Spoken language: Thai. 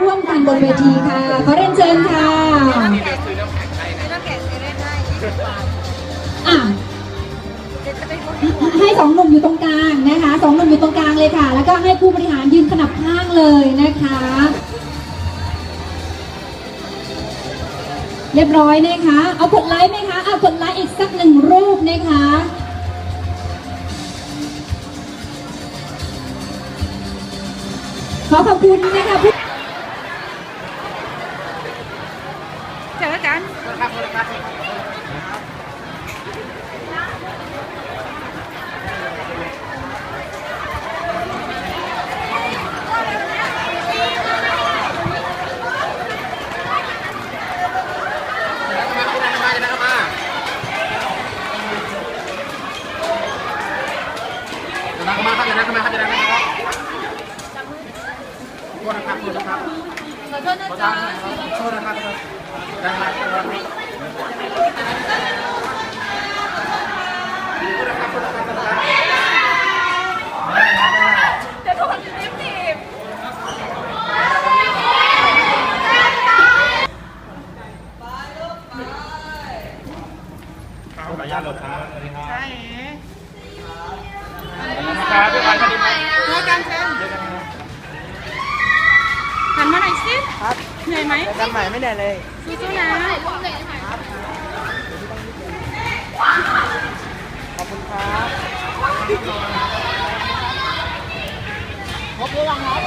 ร่วมกันบนเวทีค่ะขอเรียนเชิญค่ะอะให้สองหนุ่มอยู่ตรงกลางนะคะสองหนุ่มอยู่ตรงกลางเลยค่ะ แล้วก็ให้ผู้บริหารยืนขนับข้างเลยนะคะ เรียบร้อยนะคะ เอากดไลค์ ขอขอบคุณนะคะผู้เจอกันจะนั่งมาครับจะนั่งมาครับจะนั่งมาครับโท ษนะครับโทษนะครับขอโทษนะจ๊ะโทษนะครับได้ครับจะโดนลิฟต์ถีบขออนุญาตรถครับใช่ครับพี่บอลครับ เหนื่อยไหมทำใหม่ไม่ได้เลยสู้ๆนะขอบคุณครับพบหรือยังครับ